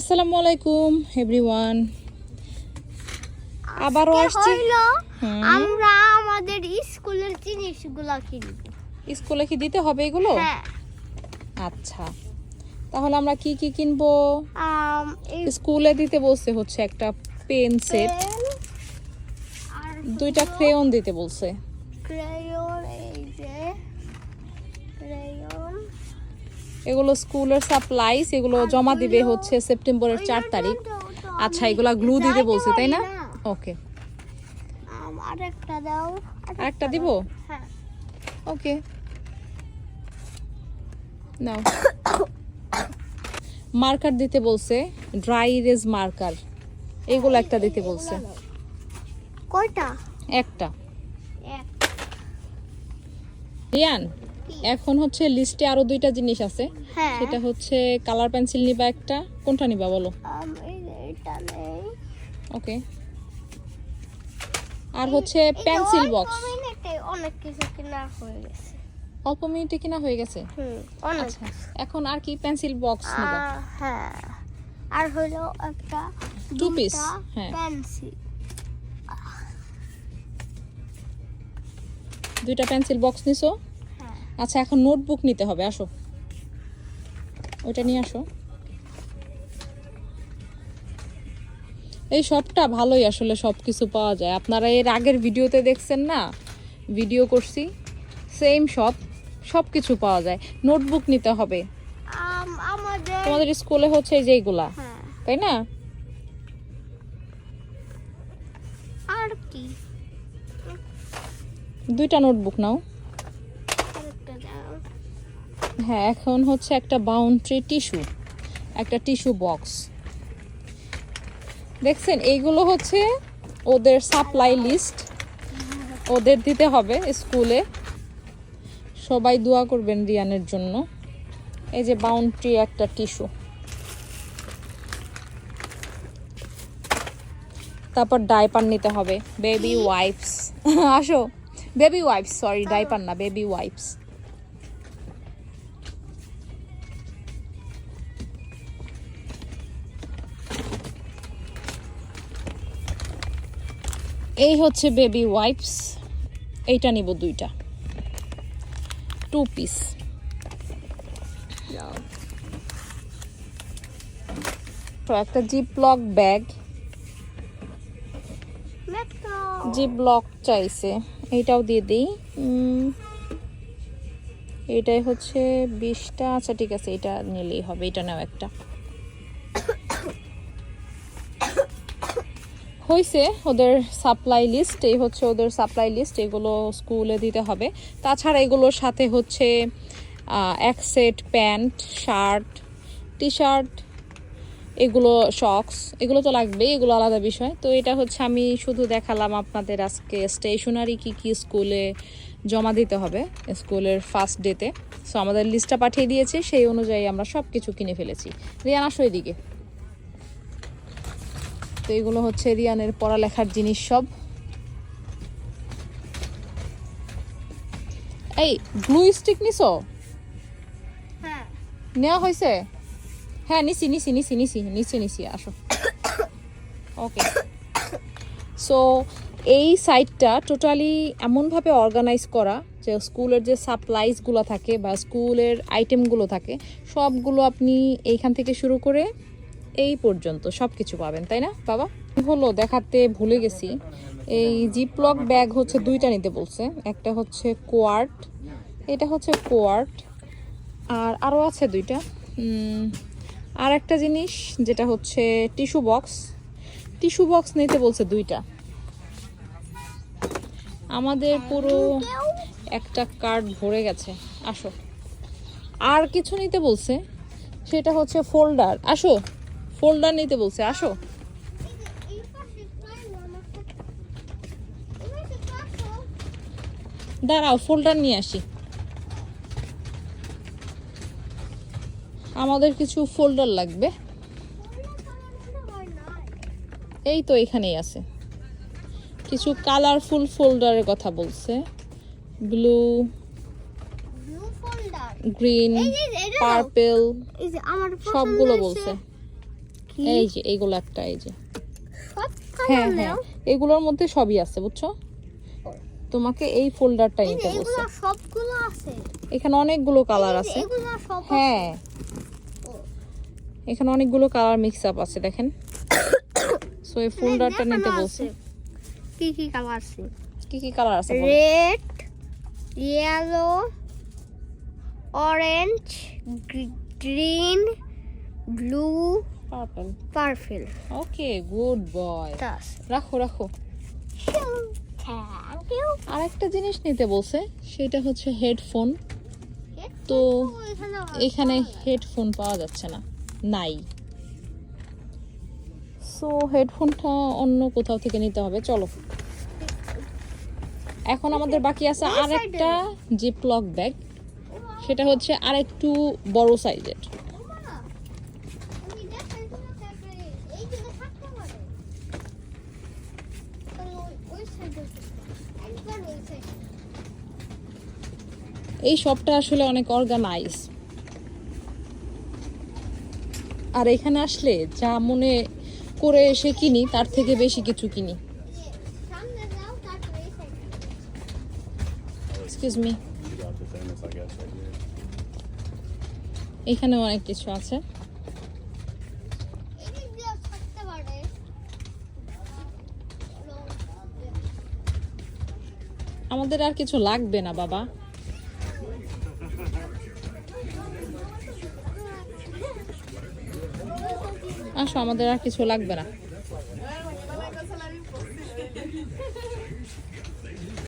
আসসালামু আলাইকুম এভরিওয়ান আবারও আসছি। আমরা আমাদের স্কুলের জিনিসগুলো কিনব স্কুলে কি দিতে হবে এগুলো? হ্যাঁ। আচ্ছা। তাহলে আমরা কি কি কিনবো? স্কুলে দিতে বলছে হচ্ছে একটা পেন সেট। দুইটা ক্রেয়ন দিতে বলছে। ক্রেয়ন এগুলো স্কুলের সাপ্লাইস এগুলো জমা দিবে হচ্ছে সেপ্টেম্বরের চার তারিখ। আচ্ছা এগুলা গ্লু দিতে বলছে তাই না? ওকে আরেকটা দাও। আরেকটা দিব? হ্যাঁ। ওকে নাও। মার্কার দিতে বলছে ড্রাই ইরেজ মার্কার এগুলো একটা দিতে বলছে। কয়টা? একটা। এক। রিয়ান এখন হচ্ছে লিস্টে আরও দুইটা জিনিস আছে। হ্যাঁ। সেটা হচ্ছে কালার পেন্সিল নিবা একটা। কোনটা নিবা বলো? ওকে। আর হচ্ছে পেন্সিল বক্স। অনেক কিছু কেনা হয়ে গেছে। অল্প মিনিটে কিনা হয়ে গেছে? আচ্ছা এখন আর কি পেন্সিল বক্স নিবা? হ্যাঁ। আর হলো একটা Two piece, হ্যাঁ। পেন্সিল। দুইটা পেন্সিল বক্স নিছো? আচ্ছা এখন নোটবুক নিতে হবে আসো। ওইটা নিয়ে আসো। এই সবটা ভালোই আসলে সব কিছু পাওয়া যায়। আপনারা এর আগের ভিডিওতে দেখছেন না? ভিডিও করছি। সেম সব সব কিছু পাওয়া যায়। নোটবুক নিতে হবে। তোমাদের স্কুলে হচ্ছে এই যে হ্যাঁ। তাই না? আর কি? দুইটা নোটবুক নাও। হ্যাঁ এখন হচ্ছে একটা বাউন্ডারি টিস্যু একটা টিস্যু বক্স দেখছেন, এইগুলো হচ্ছে ওদের সাপ্লাই লিস্ট ওদের দিতে হবে স্কুলে। সবাই দোয়া করবেন রিয়ানের জন্য। এই যে বাউন্ডারি একটা টিস্যু তারপর ডাইপার নিতে হবে। বেবি ওয়াইপস আসো। বেবি ওয়াইপস সরি ডাইপার না বেবি ওয়াইপস এই হচ্ছে বেবি ওয়াইপস এইটা নিব দুইটা। টু পিস তো একটা zip lock bag zip lock চাইছে। এইটাও দিয়ে দিই। এটাই হচ্ছে বিশটা। আচ্ছা ঠিক আছে এটা নিলেই হবে। এটা নাও একটা। হয়েছে ওদের সাপ্লাই লিস্ট এই হচ্ছে ওদের সাপ্লাই লিস্ট এগুলো স্কুলে দিতে হবে। তাছাড়া এগুলোর সাথে হচ্ছে এক set pant shirt T shirt এগুলো শক্স এগুলো তো লাগবে এগুলো আলাদা বিষয়। তো এটা হচ্ছে আমি শুধু দেখালাম আপনাদের আজকে স্টেশনারি কি কি স্কুলে জমা দিতে হবে স্কুলের ফার্স্ট ডেতে সো আমাদের লিস্টটা পাঠিয়ে দিয়েছে, সেই অনুযায়ী আমরা সব কিছু কিনে ফেলেছি। রিয়ান, আসো এদিকে। তো এগুলো হচ্ছে রিয়ানের পড়ালেখার জিনিস সব। এই গ্লু স্টিক নিছো? হ্যাঁ। নেওয়া হয়েছে হ্যাঁ নিছি নিছি নিছি নিছি নিচে নিছি আসো। ওকে সো এই সাইটটা টোটালি এমনভাবে অর্গানাইজ করা যে স্কুলের যে সাপ্লাইসগুলো থাকে বা স্কুলের আইটেমগুলো থাকে সবগুলো আপনি এইখান থেকে শুরু করে এই পর্যন্ত সব কিছু পাবেন, তাই না, বাবা? হলো, দেখাতে ভুলে গেছি। এই জিপলক ব্যাগ হচ্ছে দুইটা নিতে বলছে। একটা হচ্ছে কোয়ার্ট এটা হচ্ছে কোয়ার্ট আর আরও আছে দুইটা। আর একটা জিনিস, যেটা হচ্ছে টিস্যু বক্স টিস্যু বক্স নিতে বলছে দুইটা। আমাদের পুরো একটা কার্ড ভরে গেছে। আসো। আর কিছু নিতে বলছে, সেটা হচ্ছে ফোল্ডার আসো। ফোল্ডার নিতে বলছে আসো। দাঁড়াও ফোল্ডার নিয়ে আসি। আমাদের কিছু ফোল্ডার লাগবে। এই তো এখানেই আছে। কিছু কালারফুল ফোল্ডারের কথা বলছে। Blue green. পার্পেল সবগুলো বলছে। এই যে এইগুলো একটা এই যে। হ্যাঁ হ্যাঁ। এগুলোর মধ্যে সবই আছে বুঝছ? তোমাকে এই ফোল্ডারটা নিতে বলছে। সবগুলো আছে। এখানে অনেকগুলো কালার আছে। হ্যাঁ। এখানে অনেকগুলো কালার মিক্স আপ আছে দেখেন। সো এই ফোল্ডারটা নিতে। বলছে। কি কি কালার আছে? কি কি কালার আছে red yellow orange green blue purple purple okay good boy. রাখো রাখো। আর একটা জিনিস নিতে বলছে সেটা হচ্ছে হেডফোন। তো এখানে হেডফোন পাওয়া যাচ্ছে না। নাই। সো হেডফোনটা অন্য কোথাও থেকে নিতে হবে। চলো। এখন আমাদের বাকি আছে ওই আর একটা জিপ লক ব্যাগ। সেটা হচ্ছে আর একটু বড় সাইজের। এই শপটা আসলে অনেক অর্গানাইজ আর এখানে আসলে যা মনে করে এসে কিনি, তার থেকে বেশি কিছু কিনি। মি. এখানে অনেক কিছু আছে। আমাদের আর কিছু লাগবে না, বাবা। আসো আমাদের আর কিছু লাগবে না।